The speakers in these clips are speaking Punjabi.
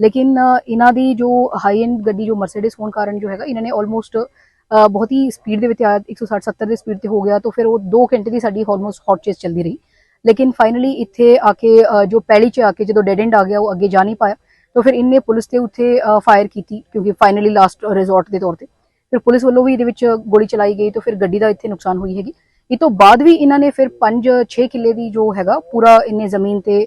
ਲੇਕਿਨ ਇਹਨਾਂ ਦੀ ਜੋ ਹਾਈ ਐਂਡ ਗੱਡੀ, ਜੋ ਮਰਸੀਡੀਜ਼ ਹੋਣ ਕਾਰਨ ਜੋ ਹੈਗਾ, ਇਹਨਾਂ ਨੇ ਆਲਮੋਸਟ ਬਹੁਤ ਹੀ ਸਪੀਡ ਦੇ ਵਿੱਚ ਆ 160 70 ਦੇ ਸਪੀਡ ਤੇ ਹੋ ਗਿਆ, ਤਾਂ ਫਿਰ ਉਹ 2 ਘੰਟੇ ਦੀ ਸਾਡੀ ਆਲਮੋਸਟ ਹੌਟ ਚੇਸ ਚੱਲਦੀ ਰਹੀ। ਲੇਕਿਨ ਫਾਈਨਲੀ ਇੱਥੇ ਆ ਕੇ ਜੋ ਪੈਲੀ 'ਚ ਆ ਕੇ ਜਦੋਂ ਡੈਡ ਐਂਡ ਆ ਗਿਆ, ਉਹ ਅੱਗੇ ਜਾ ਨਹੀਂ ਪਾਇਆ, ਤਾਂ ਫਿਰ ਇਹਨੇ ਪੁਲਿਸ ਤੇ ਉੱਥੇ ਫਾਇਰ ਕੀਤੀ, ਕਿਉਂਕਿ ਫਾਈਨਲੀ ਲਾਸਟ ਰਿਜ਼ੋਰਟ ਦੇ ਤੌਰ ਤੇ। ਫਿਰ ਪੁਲਿਸ ਵੱਲੋਂ ਵੀ ਇਹਦੇ ਵਿੱਚ ਗੋਲੀ ਚਲਾਈ ਗਈ, ਤਾਂ ਫਿਰ ਗੱਡੀ ਦਾ ਇੱਥੇ ਨੁਕਸਾਨ ਹੋਈ ਹੈਗੀ। ਇਹ ਤੋਂ ਬਾਅਦ ਵੀ ਇਹਨਾਂ ਨੇ ਫਿਰ 5-6 ਕਿੱਲੇ ਦੀ ਜੋ ਹੈਗਾ, ਪੂਰਾ ਇਹਨੇ ਜ਼ਮੀਨ ਤੇ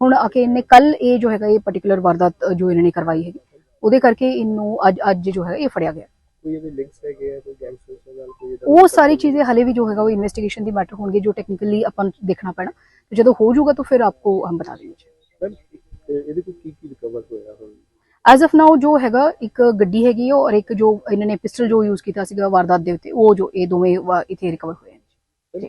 ਹੁਣ ਆ ਕੇ ਇਹਨੇ ਕੱਲ ਇਹ ਜੋ ਹੈਗਾ ਇਹ ਪਾਰਟਿਕੂਲਰ ਵਾਰਦਾਤ ਜੋ ਇਹਨਾਂ ਨੇ ਕਰਵਾਈ ਹੈਗੀ ਉਹਦੇ ਕਰਕੇ ਇਹਨੂੰ ਅੱਜ ਅੱਜ ਜੋ ਹੈ ਇਹ ਫੜਿਆ ਗਿਆ। ਕੋਈ ਇਹਦੇ ਲਿੰਕਸ ਹੈਗੇ ਆ ਕੋਈ ਗੈਂਗਸਟਰਸ ਨਾਲ ਕੋਈ ਉਹ ਸਾਰੀ ਚੀਜ਼ें ਹਲੇ ਵੀ ਜੋ ਹੈਗਾ ਉਹ ਇਨਵੈਸਟੀਗੇਸ਼ਨ ਦੀ ਮੈਟਰ ਹੋਣਗੇ ਜੋ ਟੈਕਨੀਕਲੀ ਆਪਾਂ ਦੇਖਣਾ ਪੈਣਾ। ਤੇ ਜਦੋਂ ਹੋ ਜਾਊਗਾ ਤਾਂ ਫਿਰ ਆਪਕੋ ਹਮ ਬਤਾ ਮੈਮ ਇਹਦੇ ਕੋਲ ਕੀ ਕੀ ਰਿਕਵਰ ਹੋਇਆ ਹੁਣ? ਐਜ਼ ਆਫ ਨਾਓ ਜੋ ਹੈਗਾ ਇੱਕ ਗੱਡੀ ਹੈਗੀ ਔਰ ਇੱਕ ਜੋ ਇਹਨਾਂ ਨੇ ਪਿਸਟਲ ਜੋ ਯੂਜ਼ ਕੀਤਾ ਸੀਗਾ ਵਾਰਦਾਤ ਦੇ ਉੱਤੇ ਉਹ ਜੋ ਇਹ ਦੋਵੇਂ ਇੱਥੇ ਰਿਕਵਰ ਹੋਏ ਨੇ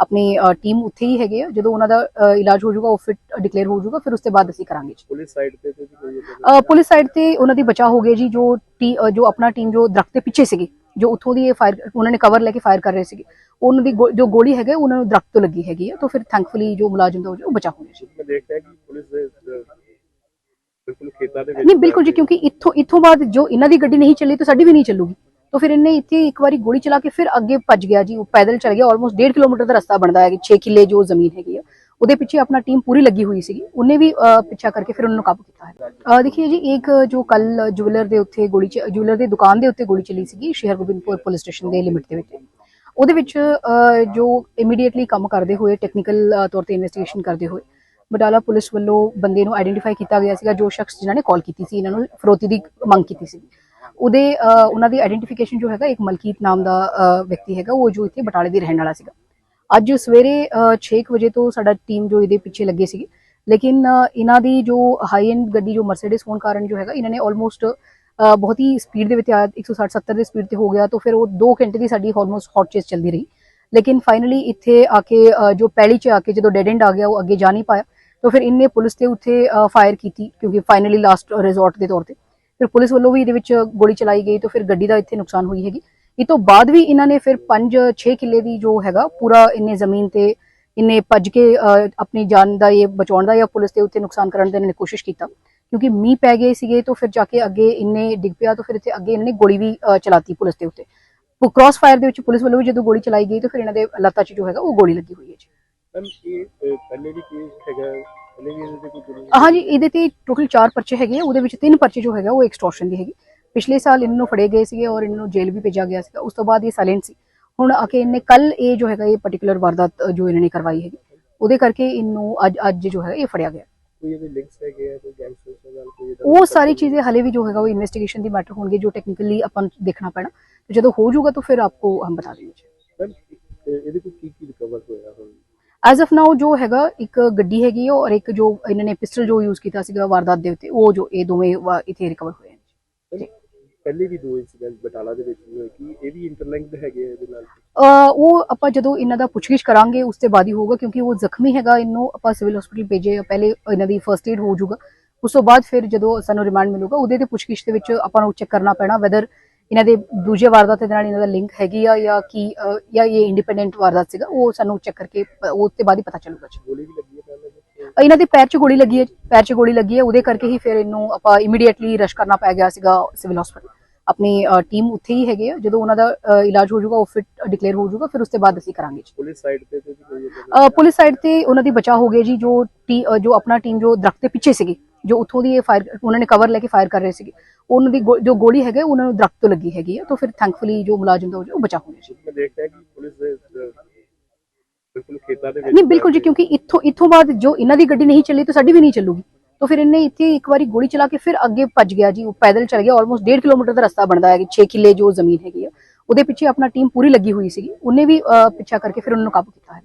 ਆਪਣੀ ਟੀਮ ਉੱਥੇ ਹੀ ਹੈਗੇ ਆ। ਜਦੋਂ ਉਹਨਾਂ ਦਾ ਇਲਾਜ ਹੋ ਜਾਊਗਾ ਉਹ ਫਿਟ ਡਿਕਲੇਅਰ ਹੋ ਜਾਊਗਾ ਫਿਰ ਉਸ ਤੋਂ ਬਾਅਦ ਅਸੀਂ ਕਰਾਂਗੇ ਪੁਲਿਸ ਸਾਈਡ ਤੇ ਤੇ ਕੋਈ ਪੁਲਿਸ ਸਾਈਡ ਤੇ ਉਹਨਾਂ ਦੀ ਬਚਾਅ ਹੋ ਗਈ ਜੀ ਜੋ ਜੋ ਆਪਣਾ ਟੀਮ ਜੋ ਦਰਖਤ ਦੇ ਪਿੱਛੇ ਸੀਗੀ ਜੋ ਉੱਥੋਂ ਦੀ ਇਹ ਫਾਇਰ ਉਹਨਾਂ ਨੇ ਕਵਰ ਲੈ ਕੇ ਫਾਇਰ ਕਰ ਰਹੇ ਸੀਗੇ। ਉਹਨਾਂ ਦੀ ਜੋ ਗੋਲੀ ਹੈਗੇ ਉਹਨਾਂ ਨੂੰ ਦਰਖਤ ਤੋਂ ਲੱਗੀ ਹੈਗੀ ਆ ਤਾਂ ਫਿਰ ਥੈਂਕਫੁਲੀ ਜੋ ਮੁਲਾਜ਼ਮ ਦਾ ਉਹ ਬਚਾਅ ਹੋ ਗਿਆ ਜੀ। ਮੈਂ ਦੇਖਦਾ ਕਿ ਪੁਲਿਸ ਦੇ ਬਿਲਕੁਲ ਖੇਤਾਂ ਦੇ ਵਿੱਚ ਨਹੀਂ ਬਿਲਕੁਲ ਜੀ ਕਿਉਂਕਿ ਇੱਥੋਂ ਇੱਥੋਂ ਬਾਅਦ ਜੋ ਇਹਨਾਂ ਦੀ ਗੱਡੀ ਨਹੀਂ ਚੱਲੀ ਤਾਂ ਸਾਡੀ ਵੀ ਨਹੀਂ ਚੱਲੂਗੀ। ਤਾਂ ਫਿਰ ਇਹਨੇ ਇੱਥੇ ਇੱਕ ਵਾਰੀ ਗੋਲੀ ਚਲਾ ਕੇ ਫਿਰ ਅੱਗੇ ਭੱਜ ਗਿਆ ਜੀ ਉਹ ਪੈਦਲ ਚੱਲ ਗਿਆ ਆਲਮੋਸਟ 1.5 ਕਿਲੋਮੀਟਰ ਦਾ ਰਸਤਾ ਬਣਦਾ ਹੈ 6 ਕਿੱਲੇ ਜੋ ਜ਼ਮੀਨ ਹੈਗੀ ਆ। ਉਹਦੇ ਪਿੱਛੇ ਆਪਣਾ ਟੀਮ ਪੂਰੀ ਲੱਗੀ ਹੋਈ ਸੀਗੀ ਉਹਨੇ ਵੀ ਪਿੱਛਾ ਕਰਕੇ ਫਿਰ ਉਹਨਾਂ ਨੂੰ ਕਾਬੂ ਕੀਤਾ ਹੈ। ਅਹ, ਜੀ ਇੱਕ ਜੋ ਕੱਲ ਜੁਵੈਲਰ ਦੇ ਉੱਤੇ ਗੋਲੀ ਚ ਜੁਵਲਰ ਦੀ ਦੁਕਾਨ ਦੇ ਉੱਤੇ ਗੋਲੀ ਚਲੀ ਸੀਗੀ ਸ਼ਹਿਰ ਗੋਬਿੰਦਪੁਰ ਪੁਲਿਸ ਸਟੇਸ਼ਨ ਦੇ ਲਿਮਿਟ ਦੇ ਵਿੱਚ। ਉਹਦੇ ਵਿੱਚ ਜੋ ਇਮੀਡੀਏਟਲੀ ਕੰਮ ਕਰਦੇ ਹੋਏ ਟੈਕਨੀਕਲ ਤੌਰ ਤੇ ਇਨਵੈਸਟੀਗੇਸ਼ਨ ਕਰਦੇ ਹੋਏ ਬਟਾਲਾ ਪੁਲਿਸ ਵੱਲੋਂ ਬੰਦੇ ਨੂੰ ਆਈਡੈਂਟੀਫਾਈ ਕੀਤਾ ਗਿਆ ਸੀਗਾ, ਜੋ ਸ਼ਖਸ ਜਿਨ੍ਹਾਂ ਨੇ ਕਾਲ ਕੀਤੀ ਸੀ, ਇਹਨਾਂ ਨੂੰ ਫਰੋਤੀ ਦੀ ਮੰਗ ਕੀਤੀ ਸੀ। ਉਹਦੇ ਉਹਨਾਂ ਦੀ ਆਈਡੈਂਟੀਫਿਕੇਸ਼ਨ ਜੋ ਹੈਗਾ, ਇੱਕ ਮਲਕੀਤ ਨਾਮ ਦਾ ਵਿਅਕਤੀ ਹੈਗਾ, ਉਹ ਜੋ ਇੱਥੇ ਬਟਾਲੇ ਦੇ ਰਹਿਣ ਵਾਲਾ ਸੀਗਾ। ਅੱਜ ਸਵੇਰੇ 6 ਵਜੇ ਤੋਂ ਸਾਡਾ ਟੀਮ ਜੋ ਇਹਦੇ ਪਿੱਛੇ ਲੱਗੇ ਸੀਗੇ। ਲੇਕਿਨ ਇਹਨਾਂ ਦੀ ਜੋ ਹਾਈ ਐਂਡ ਗੱਡੀ, ਜੋ ਮਰਸੀਡੀਜ਼ ਹੋਣ ਕਾਰਨ ਜੋ ਹੈਗਾ, ਇਹਨਾਂ ਨੇ ਆਲਮੋਸਟ ਬਹੁਤ ਹੀ ਸਪੀਡ ਦੇ ਵਿੱਚ ਆ 160 70 ਦੀ ਸਪੀਡ ਤੇ ਹੋ ਗਿਆ, ਤਾਂ ਫਿਰ ਉਹ 2 ਘੰਟੇ ਦੀ ਸਾਡੀ ਆਲਮੋਸਟ ਹੌਟ ਚੇਸ ਚੱਲਦੀ ਰਹੀ। ਲੇਕਿਨ ਫਾਈਨਲੀ ਇੱਥੇ ਆ ਕੇ ਜੋ ਪਹਿਲੀ 'ਚ ਆ ਕੇ ਜਦੋਂ ਡੈਡ ਐਂਡ ਆ ਗਿਆ, ਉਹ ਅੱਗੇ ਜਾ ਨਹੀਂ ਪਾਇਆ। ਤਾਂ ਫਿਰ ਇਹਨੇ ਪੁਲਿਸ ਤੇ ਉੱਥੇ ਫਾਇਰ ਕੀਤੀ, ਕਿਉਂਕਿ ਫਾਈਨਲੀ ਲਾਸਟ ਰਿਜ਼ੋਰਟ ਦੇ ਤੌਰ ਤੇ। ਫਿਰ ਪੁਲਿਸ ਵੱਲੋਂ ਵੀ ਇਹਦੇ ਵਿੱਚ ਗੋਲੀ ਚਲਾਈ ਗਈ, ਤਾਂ ਫਿਰ ਗੱਡੀ ਦਾ ਇੱਥੇ ਨੁਕਸਾਨ ਹੋਈ ਹੈਗੀ। ਇਹ ਤੋਂ ਬਾਅਦ ਵੀ ਇਹਨਾਂ ਨੇ ਫਿਰ 5-6 ਕਿੱਲੇ ਦੀ ਜੋ ਹੈਗਾ, ਪੂਰਾ ਇੰਨੇ ਜ਼ਮੀਨ ਤੇ ਇੰਨੇ ਭੱਜ ਕੇ ਆਪਣੀ ਜਾਨ ਦਾ ਇਹ ਬਚਾਉਣ ਦਾ ਜਾਂ ਪੁਲਿਸ ਦੇ ਉੱਤੇ ਨੁਕਸਾਨ ਕਰਨ ਦੀ ਇਹਨਾਂ ਨੇ ਕੋਸ਼ਿਸ਼ ਕੀਤਾ। ਕਿਉਂਕਿ ਮੀਂਹ ਪੈ ਗਏ ਸੀਗੇ, ਤਾਂ ਫਿਰ ਜਾ ਕੇ ਅੱਗੇ ਇੰਨੇ ਡਿੱਗ ਪਿਆ, ਤਾਂ ਫਿਰ ਇੱਥੇ ਅੱਗੇ ਇਹਨਾਂ ਨੇ ਗੋਲੀ ਵੀ ਚਲਾਤੀ ਪੁਲਿਸ ਦੇ ਉੱਤੇ। ਕ੍ਰਾਸ ਫਾਇਰ ਦੇ ਵਿੱਚ ਪੁਲਿਸ ਵੱਲੋਂ ਵੀ ਜਦੋਂ ਗੋਲੀ ਚਲਾਈ ਗਈ, ਤਾਂ ਫਿਰ ਇਹਨਾਂ ਦੇ ਲੱਤਾਂ 'ਚ ਜੋ ਹੈਗਾ, ਉਹ ਗੋਲੀ ਲੱਗੀ ਹੋਈ ਹੈ ਜੀ। ਮੈਮ ਇਹ ਅਹ, ਪਹਿਲੇ ਵੀ ਕੇਸ ਹੈਗਾ ਪਹਿਲੇ ਵੀ ਇਹਦੇ ਤੇ ਕੋਈ ਜ਼ਰੂਰੀ ਹਾਂਜੀ ਇਹਦੇ ਤੇ ਟੋਟਲ 4 ਪਰਚੇ ਹੈਗੇ ਆ ਉਹਦੇ ਵਿੱਚ ਤਿੰਨ ਪਰਚੇ ਜੋ ਹੈਗਾ ਉਹ ਐਕਸਟੋਰਸ਼ਨ ਦੀ ਹੈਗੀ। ਪਿਛਲੇ ਸਾਲ ਇਹਨਾਂ ਨੂੰ ਫੜੇ ਗਏ ਸੀਗੇ ਔਰ ਇਹਨਾਂ ਨੂੰ ਜੇਲ੍ਹ ਵੀ ਭੇਜਿਆ ਗਿਆ ਸੀਗਾ ਉਸ ਤੋਂ ਬਾਅਦ ਇਹ ਸਾਇਲੈਂਟ ਸੀ। ਹੁਣ ਆ ਕੇ ਇਹਨੇ ਕੱਲ ਇਹ ਜੋ ਹੈਗਾ ਇਹ ਪਾਰਟਿਕੂਲਰ ਵਾਰਦਾਤ ਅ, ਜੋ ਇਹਨਾਂ ਨੇ ਕਰਵਾਈ ਹੈਗੀ ਉਹਦੇ ਕਰਕੇ ਇਹਨੂੰ ਅੱਜ ਅੱਜ ਜੋ ਹੈ ਇਹ ਫੜਿਆ ਗਿਆ। ਕੋਈ ਇਹਦੇ ਲਿੰਕਸ ਹੈਗੇ ਆ ਕੋਈ ਗੈਂਗਸਟਰਸ ਦੇ ਨਾਲ ਕੋਈ ਇਹਦਾ ਉਹ ਸਾਰੀ ਚੀਜ਼ें ਹਲੇ ਵੀ ਜੋ ਹੈਗਾ ਉਹ ਇਨਵੈਸਟੀਗੇਸ਼ਨ ਦੀ ਮੈਟਰ ਹੋਣਗੇ ਜੋ ਟੈਕਨੀਕਲੀ ਆਪਾਂ ਨੂੰ ਦੇਖਣਾ ਪੈਣਾ। ਤੇ ਜਦੋਂ ਹੋ ਜਾਊਗਾ ਤਾਂ ਫਿਰ ਆਪਕੋ ਹਮ ਬਤਾ ਦੇंगे ਮੈਮ ਇਹਦੇ ਕੋਲ ਕੀ ਕੀ ਰਿਕਵਰ ਹੋਇਆ? ਹੁਣ ਐਜ਼ ਆਫ ਨਾਓ ਜੋ ਹੈਗਾ ਇੱਕ ਗੱਡੀ ਹੈਗੀ ਔਰ ਇੱਕ ਜੋ ਇਹਨਾਂ ਨੇ ਪਿਸਟਲ ਜੋ ਯੂਜ਼ ਕੀਤਾ ਸੀਗਾ ਵਾਰਦਾਤ ਦੇ ਉੱਤੇ ਉਹ ਜੋ ਇਹ ਦੋਵੇਂ ਇੱਥੇ ਰਿਕਵਰ ਹੋਏ ਨੇ ਪਹਿਲੇ ਵੀ ਦੋ ਇਨਸੀਡੈਂਟ ਬਟਾਲਾ ਦੇ ਵਿੱਚ ਹੋਏ ਕੀ ਇਹ ਵੀ ਇੰਟਰਲਿੰਕਡ ਹੈਗੇ ਆ ਇਹਦੇ ਨਾਲ? ਉਹ ਆਪਾਂ ਜਦੋਂ ਇਹਨਾਂ ਦਾ ਪੁੱਛਗਿੱਛ ਕਰਾਂਗੇ ਉਸ ਤੋਂ ਬਾਅਦ ਹੀ ਹੋਊਗਾ ਕਿਉਂਕਿ ਉਹ ਜ਼ਖਮੀ ਹੈਗਾ ਇਹਨੂੰ ਆਪਾਂ ਸਿਵਲ ਹਸਪੀਟਲ ਭੇਜੇ ਪਹਿਲੇ ਇਹਨਾਂ ਦੀ ਫਰਸਟ ਏਡ ਹੋ ਜਾਊਗਾ। ਉਸ ਤੋਂ ਬਾਅਦ ਫਿਰ ਜਦੋਂ ਸਾਨੂੰ ਰਿਮਾਂਡ ਮਿਲੂਗਾ ਉਹਦੇ ਤੇ ਪੁੱਛਗਿੱਛ ਦੇ ਵਿੱਚ ਆਪਾਂ ਨੂੰ ਚੈੱਕ ਕਰਨਾ ਪੈਣਾ ਵੈਦਰ ਇਹਨਾਂ ਦੇ ਦੂਜੇ ਵਾਰਦਾਤ ਦੇ ਨਾਲ ਇਹਨਾਂ ਦਾ ਲਿੰਕ ਹੈਗੀ ਆ ਜਾਂ ਕੀ ਜਾਂ ਇਹ ਇੰਡੀਪੈਂਡੈਂਟ ਵਾਰਦਾਤ ਸੀਗਾ ਉਹ ਸਾਨੂੰ ਚੈੱਕ ਕਰਕੇ ਉਹ ਤੇ ਬਾਅਦ ਹੀ ਪਤਾ ਚੱਲੂਗਾ ਜੀ। ਗੋਲੀ ਵੀ ਲੱਗੀ ਹੈ ਪਹਿਲੇ ਜੀ। ਅ, ਇਹਨਾਂ ਦੇ ਪੈਰ 'ਚ ਗੋਲੀ ਲੱਗੀ ਹੈ ਪੈਰ 'ਚ ਗੋਲੀ ਲੱਗੀ ਹੈ ਉਹਦੇ ਕਰਕੇ ਹੀ ਫਿਰ ਇਹਨੂੰ ਆਪਾਂ ਇਮੀਡੀਏਟਲੀ ਰਸ਼ ਕਰਨਾ ਪੈ ਗਿਆ ਸੀਗਾ ਸਿਵਲ ਹਸਪੀਟਲ ਆਪਣੀ ਟੀਮ ਉੱਥੇ ਹੀ ਹੈਗੇ ਆ ਜਦੋਂ ਉਹਨਾਂ ਦਾ ਇਲਾਜ ਹੋ ਜਾਊਗਾ ਉਹ ਫਿਟ ਡਿਕਲੇਅਰ ਹੋ ਜਾਊਗਾ ਫਿਰ ਉਸ ਤੋਂ ਬਾਅਦ ਅਸੀਂ ਕਰਾਂਗੇ ਜੀ। ਪੁਲਿਸ ਸਾਈਡ ਤੇ ਪੁਲਿਸ ਸਾਈਡ ਤੇ ਉਹਨਾਂ ਦੀ ਬਚਾਅ ਹੋ ਗਿਆ ਜੀ ਜੋ ਜੋ ਆਪਣਾ ਟੀਮ ਜੋ ਦਰਖਤ ਦੇ ਪਿੱਛੇ ਸੀਗੀ। ਜੋ ਉੱਥੋਂ ਦੀ ਇਹ ਫਾਇਰ ਉਹਨਾਂ ਨੇ ਕਵਰ ਲੈ ਕੇ ਫਾਇਰ ਕਰ ਰਹੇ ਸੀਗੇ ਉਹਨਾਂ ਦੀ ਜੋ ਗੋਲੀ ਹੈਗੇ ਉਹਨਾਂ ਨੂੰ ਦਰਖਤ ਤੋਂ ਲੱਗੀ ਹੈਗੀ ਆ ਤਾਂ ਫਿਰ ਥੈਂਕਫੁਲੀ ਜੋ ਮੁਲਾਜ਼ਮ ਦਾ ਉਹ ਬਚਾਅ ਹੋ ਗਿਆ ਜੀ। ਮੈਂ ਦੇਖਦਾ ਕਿ ਪੁਲਿਸ ਦੇ ਬਿਲਕੁਲ ਖੇਤਾਂ ਦੇ ਵਿੱਚ ਨਹੀਂ ਬਿਲਕੁਲ ਜੀ ਕਿਉਂਕਿ ਇੱਥੋਂ ਇੱਥੋਂ ਬਾਅਦ ਜੋ ਇਹਨਾਂ ਦੀ ਗੱਡੀ ਨਹੀਂ ਚੱਲੀ ਤਾਂ ਸਾਡੀ ਵੀ ਨਹੀਂ ਚੱਲੂਗੀ। ਤਾਂ ਫਿਰ ਇਹਨੇ ਇੱਥੇ ਇੱਕ ਵਾਰੀ ਗੋਲੀ ਚਲਾ ਕੇ ਫਿਰ ਅੱਗੇ ਭੱਜ ਗਿਆ ਜੀ ਉਹ ਪੈਦਲ ਚਲ ਗਿਆ ਆਲਮੋਸਟ 1.5 ਕਿਲੋਮੀਟਰ ਦਾ ਰਸਤਾ ਬਣਦਾ ਹੈ ਕਿ 6 ਕਿੱਲੇ ਜੋ ਜ਼ਮੀਨ ਹੈਗੀ ਆ ਉਹਦੇ ਪਿੱਛੇ ਆਪਣਾ ਟੀਮ ਪੂਰੀ ਲੱਗੀ ਹੋਈ ਸੀਗੀ ਉਹਨੇ ਵੀ ਪਿੱਛਾ ਕਰਕੇ ਫਿਰ ਉਹਨਾਂ ਨੂੰ ਕਾਬੂ ਕੀਤਾ ਹੈ।